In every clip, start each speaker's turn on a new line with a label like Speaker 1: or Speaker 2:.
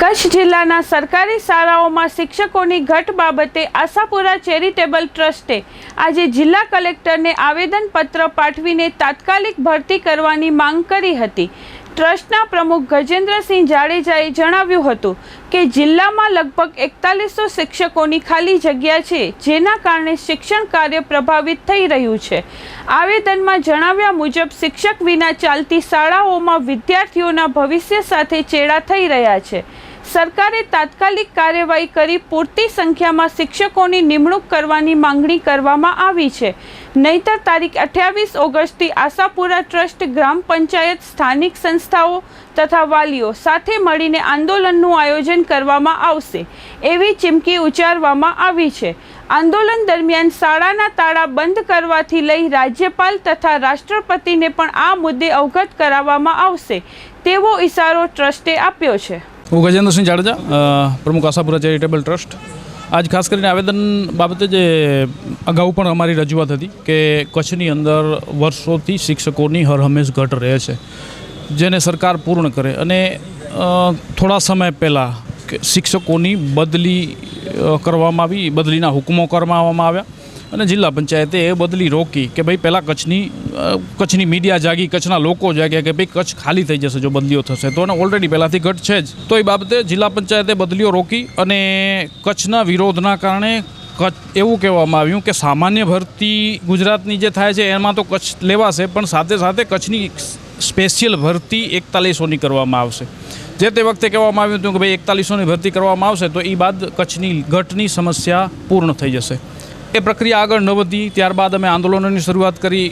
Speaker 1: કચ્છ જિલ્લાના સરકારી શાળાઓમાં શિક્ષકોની ઘટ બાબતે આશાપુરા ચેરિટેબલ ટ્રસ્ટે આજે જિલ્લા કલેક્ટરને આવેદનપત્ર પાઠવીને તાત્કાલિક ભરતી કરવાની માંગ કરી હતી. ટ્રસ્ટના પ્રમુખ ગજેન્દ્રસિંહ જાડેજાએ જણાવ્યું હતું કે જિલ્લામાં લગભગ એકતાલીસો શિક્ષકોની ખાલી જગ્યા છે, જેના કારણે શિક્ષણ કાર્ય પ્રભાવિત થઈ રહ્યું છે. આવેદનમાં જણાવ્યા મુજબ શિક્ષક વિના ચાલતી શાળાઓમાં વિદ્યાર્થીઓના ભવિષ્ય સાથે ચેડા થઈ રહ્યા છે. સરકારે તાત્કાલિક કાર્યવાહી કરી પૂરતી સંખ્યામાં શિક્ષકોની નિમણૂક કરવાની માંગણી કરવામાં આવી છે. નહીતર તારીખ અઠ્યાવીસ ઓગસ્ટથી આશાપુરા ટ્રસ્ટ ગ્રામ પંચાયત સ્થાનિક સંસ્થાઓ તથા વાલીઓ સાથે મળીને આંદોલનનું આયોજન કરવામાં આવશે એવી ચીમકી ઉચ્ચારવામાં આવી છે. આંદોલન દરમિયાન શાળાના તાળા બંધ કરવાથી લઈ રાજ્યપાલ તથા રાષ્ટ્રપતિને પણ આ મુદ્દે અવગત કરાવવામાં આવશે તેવો ઇશારો ટ્રસ્ટે આપ્યો છે.
Speaker 2: હું ગજેન્દ્રસિંહ જાડેજા પ્રમુખ આશાપુરા ચેરિટેબલ ટ્રસ્ટ. આજ ખાસ કરીને આવેદન બાબતે જે અગાઉ પણ અમારી રજૂઆત હતી કે કચ્છની અંદર વર્ષોથી શિક્ષકોની હરહંમેશ ઘટ રહે છે, જેને સરકાર પૂર્ણ કરે. અને થોડા સમય પહેલાં શિક્ષકોની બદલી કરવામાં આવી, બદલીના હુકમો કરવામાં આવ્યા. અને જિલ્લા પંચાયતે એ બદલી રોકી કે ભાઈ પહેલાં કચ્છની કચ્છની મીડિયા જાગી, કચ્છના લોકો જાગ્યા કે ભાઈ કચ્છ ખાલી થઈ જશે જો બદલીઓ થશે. તો એને ઓલરેડી પહેલાંથી ઘટ છે જ. તો એ બાબતે જિલ્લા પંચાયતે બદલીઓ રોકી અને કચ્છના વિરોધના કારણે કચ્છ એવું કહેવામાં આવ્યું કે સામાન્ય ભરતી ગુજરાતની જે થાય છે એમાં તો કચ્છ લેવાશે, પણ સાથે સાથે કચ્છની સ્પેશિયલ ભરતી એકતાલીસોની કરવામાં આવશે. જે તે વખતે કહેવામાં આવ્યું હતું કે ભાઈ એકતાલીસોની ભરતી કરવામાં આવશે, તો એ બાદ કચ્છની ઘટની સમસ્યા પૂર્ણ થઈ જશે. એ પ્રક્રિયા આગળ ન વધી, ત્યારબાદ અમે આંદોલનોની શરૂઆત કરી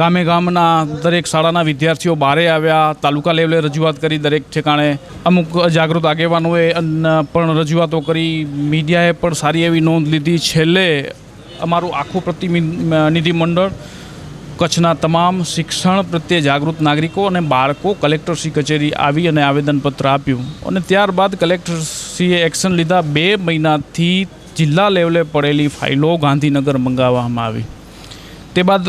Speaker 2: ગામે ગામના દરેક શાળાના વિદ્યાર્થીઓ બારે આવ્યા, તાલુકા લેવલે રજૂઆત કરી દરેક ઠેકાણે. અમુક જાગૃત આગેવાનોએ પણ રજૂઆતો કરી. મીડિયાએ પણ સારી એવી નોંધ લીધી. છેલ્લે અમારું આખું પ્રતિનિધિ મંડળ કચ્છના તમામ શિક્ષણ પ્રત્યે જાગૃત નાગરિકો અને બાળકો કલેક્ટરશ્રી કચેરી આવી અને આવેદનપત્ર આપ્યું. અને ત્યારબાદ કલેક્ટરશ્રીએ એક્શન લીધા. બે મહિનાથી જિલ્લા લેવલે પડેલી ફાઇલો ગાંધીનગર મંગાવવામાં આવી. તે બાદ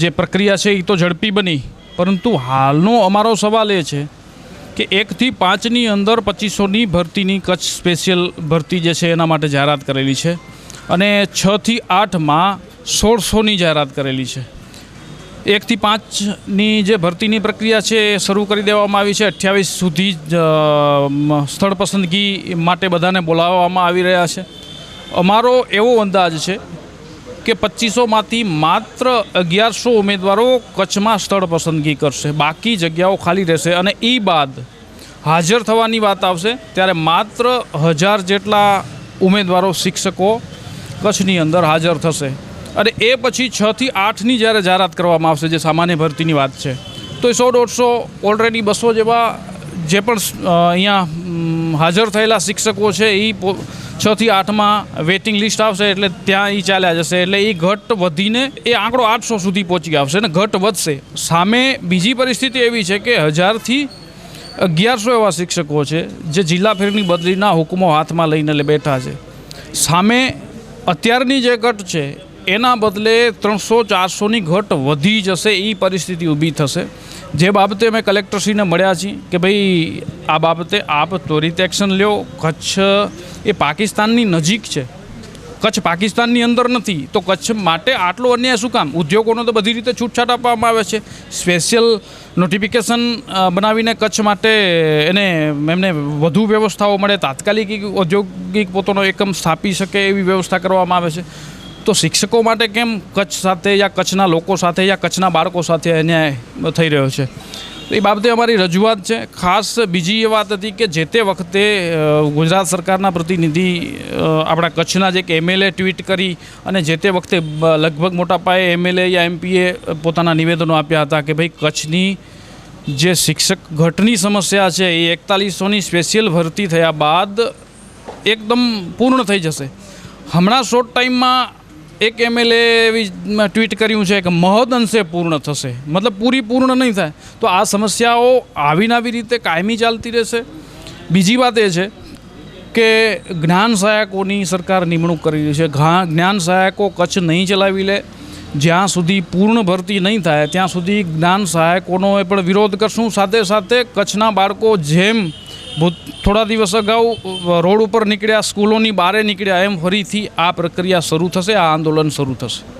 Speaker 2: જે પ્રક્રિયા છે એ તો ઝડપી બની, પરંતુ હાલનો અમારો સવાલ એ છે કે એકથી પાંચની અંદર પચીસોની ભરતીની કચ્છ સ્પેશિયલ ભરતી જે છે એના માટે જાહેરાત કરેલી છે અને છથી આઠમાં સોળસોની જાહેરાત કરેલી છે. એકથી પાંચની જે ભરતીની પ્રક્રિયા છે એ શરૂ કરી દેવામાં આવી છે. અઠ્યાવીસ સુધી સ્થળ પસંદગી માટે બધાને બોલાવવામાં આવી રહ્યા છે. અમારો એવો અંદાજ છે કે પચીસોમાંથી માત્ર અગિયારસો ઉમેદવારો કચ્છમાં સ્થળ પસંદગી કરશે. બાકી જગ્યાઓ ખાલી રહેશે અને એ બાદ હાજર થવાની વાત આવશે ત્યારે માત્ર હજાર જેટલા ઉમેદવારો, શિક્ષકો કચ્છની અંદર હાજર થશે. અને એ પછી છથી આઠની જ્યારે જાહેરાત કરવામાં આવશે, જે સામાન્ય ભરતીની વાત છે, તો એ સો દોઢસો ઓલરેડી બસો જેવા જે પણ અહીંયા હાજર થયેલા શિક્ષકો છે એ છથી આઠમાં વેઇટિંગ લિસ્ટ આવશે એટલે ત્યાં એ ચાલ્યા જશે. એટલે એ ઘટ વધીને એ આંકડો આઠસો સુધી પહોંચી આવશે અને ઘટ વધશે. સામે બીજી પરિસ્થિતિ એવી છે કે હજારથી અગિયારસો એવા શિક્ષકો છે જે જિલ્લા ફેરની બદલીના હુકમો હાથમાં લઈને બેઠા છે. સામે અત્યારની જે ઘટ છે એના બદલે ત્રણસો ચારસોની ઘટ વધી જશે એ પરિસ્થિતિ ઊભી થશે. જે બાબતે અમે કલેક્ટરશ્રીને મળ્યા છીએ કે ભાઈ, આ બાબતે આપ ત્વરિત એક્શન લ્યો. કચ્છ એ પાકિસ્તાનની નજીક છે. કચ્છ પાકિસ્તાનની અંદર નથી. તો કચ્છ માટે આટલો અન્યાય શું કામ? ઉદ્યોગોનો તો બધી રીતે છૂટછાટ આપવામાં આવે છે. સ્પેશિયલ નોટિફિકેશન બનાવીને કચ્છ માટે એને, એમને વધુ વ્યવસ્થાઓ મળે. તાત્કાલિક ઔદ્યોગિક પોતાનો એકમ સ્થાપી શકે એવી વ્યવસ્થા કરવામાં આવે છે. તો શિક્ષકો માટે કેમ કચ્છ સાથે યા કચ્છના લોકો સાથે યા કચ્છના બાળકો સાથે અન્યાય થઈ રહ્યો છે? એ બાબતે અમારી રજૂઆત છે. ખાસ બીજી એ વાત હતી કે જે તે વખતે ગુજરાત સરકારના પ્રતિનિધિ આપણા કચ્છના જે એક એમએલએ ટ્વીટ કરી અને જે તે વખતે લગભગ મોટા પાયે એમએલએ યા એમપીએ પોતાના નિવેદનો આપ્યા હતા કે ભાઈ કચ્છની જે શિક્ષક ઘટની સમસ્યા છે એ એકતાલીસોની સ્પેશિયલ ભરતી થયા બાદ એકદમ પૂર્ણ થઈ જશે. હમણાં શોર્ટ ટાઈમમાં એક એમએલએ એવી ટ્વીટ કર્યું છે કે મહદ અંશે પૂર્ણ થશે. મતલબ પૂરી પૂર્ણ નહીં થાય. તો આ સમસ્યાઓ આવીને આવી રીતે કાયમી ચાલતી રહેશે. બીજી વાત એ છે કે જ્ઞાન સહાયકોની સરકાર નિમણૂક કરી રહી છે. જ્ઞાન સહાયકો કચ્છ નહીં ચલાવી લે. જ્યાં સુધી પૂર્ણ ભરતી નહીં થાય, ત્યાં સુધી જ્ઞાન સહાયકોનો એ પણ વિરોધ કરશું. સાથે સાથે કચ્છના બાળકો જેમ થોડા દિવસ અગાઉ રોડ ઉપર નીકળ્યા, સ્કૂલોની બહારે નીકળ્યા, એમ ફરીથી આ પ્રક્રિયા શરૂ થશે, આ આંદોલન શરૂ થશે.